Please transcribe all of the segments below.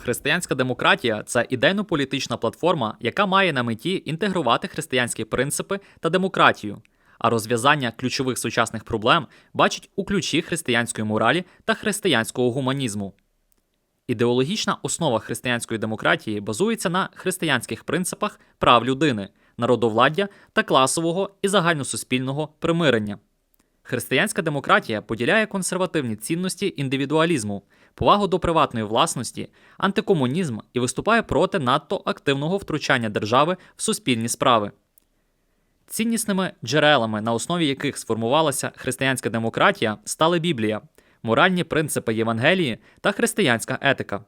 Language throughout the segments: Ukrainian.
Християнська демократія це ідейно-політична платформа, яка має на меті інтегрувати християнські принципи та демократію, а розв'язання ключових сучасних проблем бачить у ключі християнської моралі та християнського гуманізму. Ідеологічна основа християнської демократії базується на християнських принципах прав людини, народовладдя та класового і загальносуспільного примирення. Християнська демократія поділяє консервативні цінності індивідуалізму, повагу до приватної власності, антикомунізм і виступає проти надто активного втручання держави в суспільні справи. Ціннісними джерелами, на основі яких сформувалася християнська демократія, стали Біблія, моральні принципи Євангелії та християнська етика.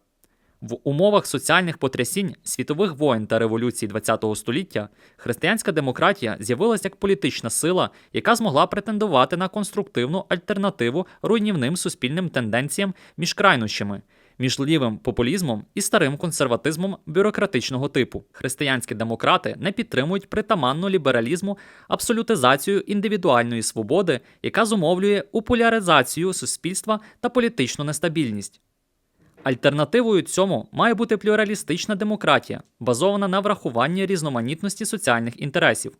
В умовах соціальних потрясінь, світових воєн та революцій ХХ століття християнська демократія з'явилася як політична сила, яка змогла претендувати на конструктивну альтернативу руйнівним суспільним тенденціям між крайнощами, між лівим популізмом і старим консерватизмом бюрократичного типу. Християнські демократи не підтримують притаманну лібералізму абсолютизацію індивідуальної свободи, яка зумовлює упуляризацію суспільства та політичну нестабільність. Альтернативою цьому має бути плюралістична демократія, базована на врахуванні різноманітності соціальних інтересів.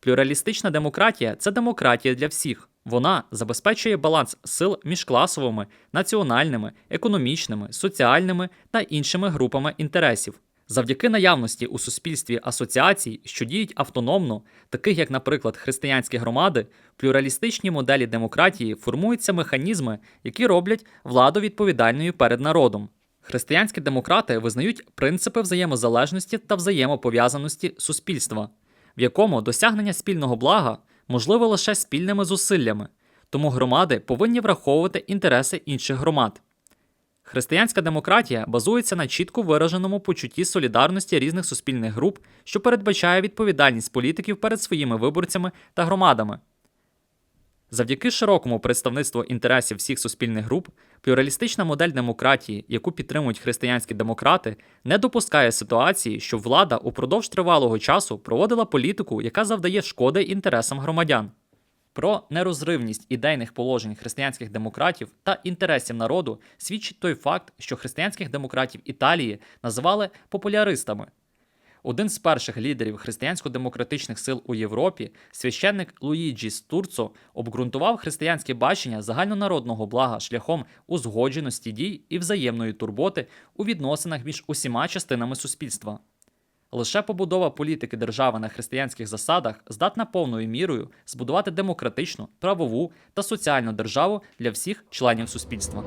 Плюралістична демократія це демократія для всіх. Вона забезпечує баланс сил між класовими, національними, економічними, соціальними та іншими групами інтересів. Завдяки наявності у суспільстві асоціацій, що діють автономно, таких як, наприклад, християнські громади, в плюралістичній моделі демократії формуються механізми, які роблять владу відповідальною перед народом. Християнські демократи визнають принципи взаємозалежності та взаємопов'язаності суспільства, в якому досягнення спільного блага можливе лише спільними зусиллями, тому громади повинні враховувати інтереси інших громад. Християнська демократія базується на чітко вираженому почутті солідарності різних суспільних груп, що передбачає відповідальність політиків перед своїми виборцями та громадами. Завдяки широкому представництву інтересів всіх суспільних груп, плюралістична модель демократії, яку підтримують християнські демократи, не допускає ситуації, що влада упродовж тривалого часу проводила політику, яка завдає шкоди інтересам громадян. Про нерозривність ідейних положень християнських демократів та інтересів народу свідчить той факт, що християнських демократів Італії називали популяристами. Один з перших лідерів християнсько-демократичних сил у Європі, священник Луїджі Стурцо, обґрунтував християнське бачення загальнонародного блага шляхом узгодженості дій і взаємної турботи у відносинах між усіма частинами суспільства. Лише побудова політики держави на християнських засадах здатна повною мірою збудувати демократичну, правову та соціальну державу для всіх членів суспільства.